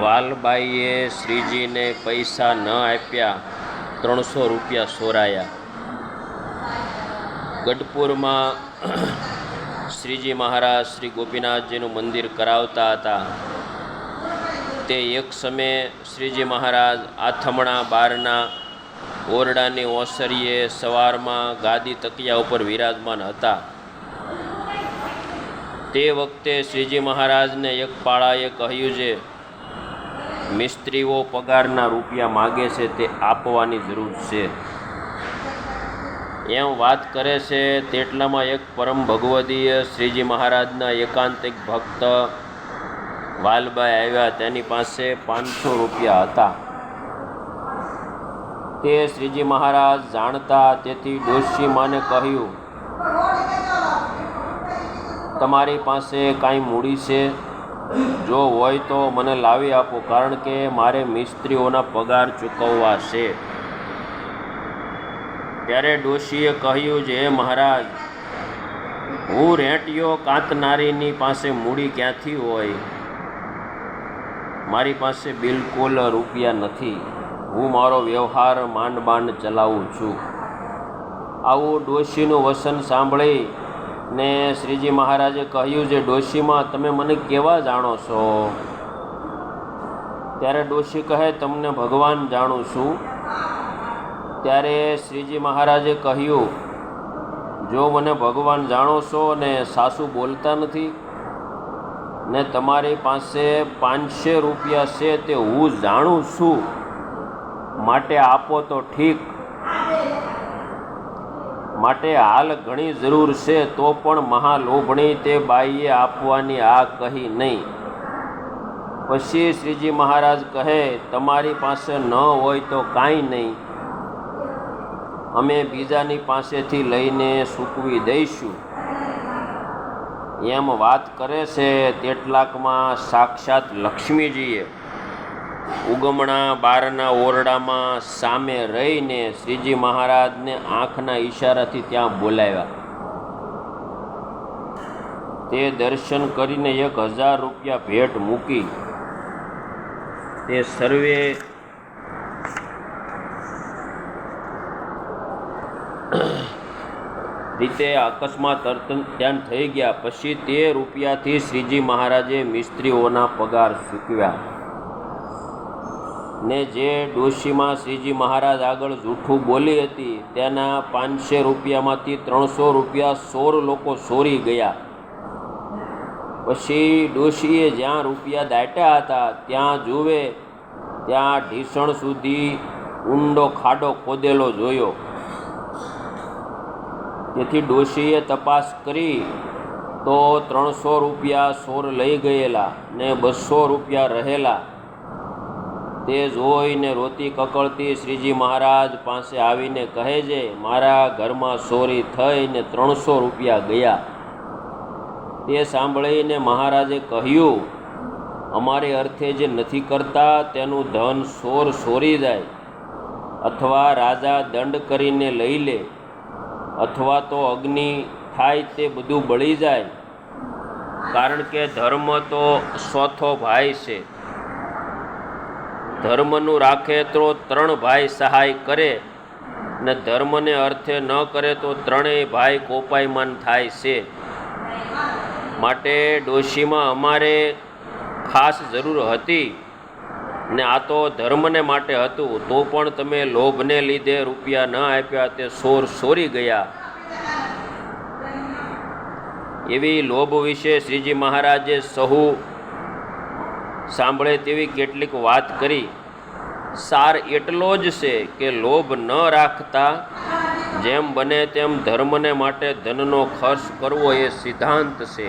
વાલબાઈએ શ્રીજીને પૈસા ન આપ્યા, ત્રણસો રૂપિયા સોરાયા. ગઢપુરમાં શ્રીજી મહારાજ શ્રી ગોપીનાથજીનું મંદિર કરાવતા હતા. તે એક સમયે શ્રીજી મહારાજ આથમણા બારના ઓરડાની ઓસરીએ સવારમાં ગાદી તકિયા ઉપર વિરાજમાન હતા. તે વખતે શ્રીજી મહારાજને એક પાળાએ કહ્યું છે મિસ્ત્રીઓ પગારના રૂપિયા માગે છે તે આપવાની જરૂર છે. એમ વાત કરે છે તેટલામાં એક પરમ ભગવદીય શ્રીજી મહારાજના એકાંતિક ભક્ત વાલબાઈ આવ્યા તેની પાસે પાંચસો રૂપિયા હતા. તે શ્રીજી મહારાજ જાણતા તેથી ડોશી માને કહ્યું, તમારી પાસે કાંઈ મૂડી છે? જો હોય તો મને લાવી આપો, કારણ કે મારે મિસ્ત્રીઓના પગાર ચૂકવવા છે. ત્યારે ડોશીએ કહ્યું જે મહારાજ, હું રેંટિયો કાંતનારીની પાસે મૂડી ક્યાંથી હોય? મારી પાસે બિલકુલ રૂપિયા નથી. હું મારો વ્યવહાર માંડ માંડ ચલાવું છું. આવું ડોશીનું વસન સાંભળી ને શ્રીજી મહારાજે કહ્યું છે ડોશીમાં તમે મને કેવા જાણો છો? ત્યારે ડોશી કહે, તમને ભગવાન જાણું છું. ત્યારે શ્રીજી મહારાજે કહ્યું, જો મને ભગવાન જાણો છો ને સાસુ બોલતા નથી, ને તમારી પાસે પાંચસો રૂપિયા છે તે હું જાણું છું, માટે આપો તો ઠીક. માટે હાલ ઘણી જરૂર છે, તો પણ મહાલોભણી તે બાઈએ આપવાની આ કહી નહીં. પછી શ્રીજી મહારાજ કહે, તમારી પાસે ન હોય તો કાંઈ નહીં. અમે બીજાની પાસેથી લઈને સૂકવી દઈશું. એમ વાત કરે છે, તેટલાકમાં સાક્ષાત લક્ષ્મીજીએ. ઉગમણા બારના ઓરડામાં સામે રહીને શ્રીજી મહારાજને આંખના ઈશારાથી ત્યાં બોલાવ્યા. તે દર્શન કરીને એક હજાર રૂપિયા ભેટ મૂકી. તે સર્વે રીતે અકસ્માત ધ્યાન થઈ ગયા. પછી તે રૂપિયાથી શ્રીજી મહારાજે મિસ્ત્રીઓના પગાર ચૂકવ્યા. ને જે ડોશીમાં શ્રીજી મહારાજ આગળ જૂઠું બોલી હતી, તેના પાંચસો રૂપિયામાંથી ત્રણસો રૂપિયા સોર લોકો સોરી ગયા. પછી ડોશીએ જ્યાં રૂપિયા દાટ્યા હતા, ત્યાં જુએ, ત્યાં ઢીસણ સુધી ઊંડો ખાડો ખોદેલો જોયો. તેથી ડોશીએ તપાસ કરી, તો ત્રણસો રૂપિયા સોર લઈ ગયેલા ને બસો રૂપિયા રહેલા. તે જોઈને રોતી કકળતી શ્રીજી મહારાજ પાસે આવીને કહે છે, મારા ઘરમાં ચોરી થઈને ત્રણસો રૂપિયા ગયા. તે સાંભળીને મહારાજે કહ્યું, અમારે અર્થે જે નથી કરતા તેનું ધન સોર સોરી જાય. અથવા રાજા દંડ કરીને લઈ લે, અથવા તો અગ્નિ થાય તે બધું બળી જાય. કારણ કે ધર્મ તો સોથો ભાઈ છે. ધર્મનું રાખે તો ત્રણ ભાઈ સહાય કરે, ને ધર્મને અર્થે ન કરે તો ત્રણેય ભાઈ કોપાયમાન થાય છે. માટે ડોશીમાં અમારે ખાસ જરૂર હતી, ને આ તો ધર્મને માટે હતું. તો પણ તમે લોભને લીધે રૂપિયા ન આપ્યા તે સોર સોરી ગયા. એવી લોભ વિશે શ્રીજી મહારાજે સહુ સાંભળે તેવી કેટલીક વાત કરી, સાર એટલો જ છે કે લોભ ન રાખતા, જેમ બને તેમ ધર્મને માટે ધનનો ખર્ચ કરવો એ સિદ્ધાંત છે.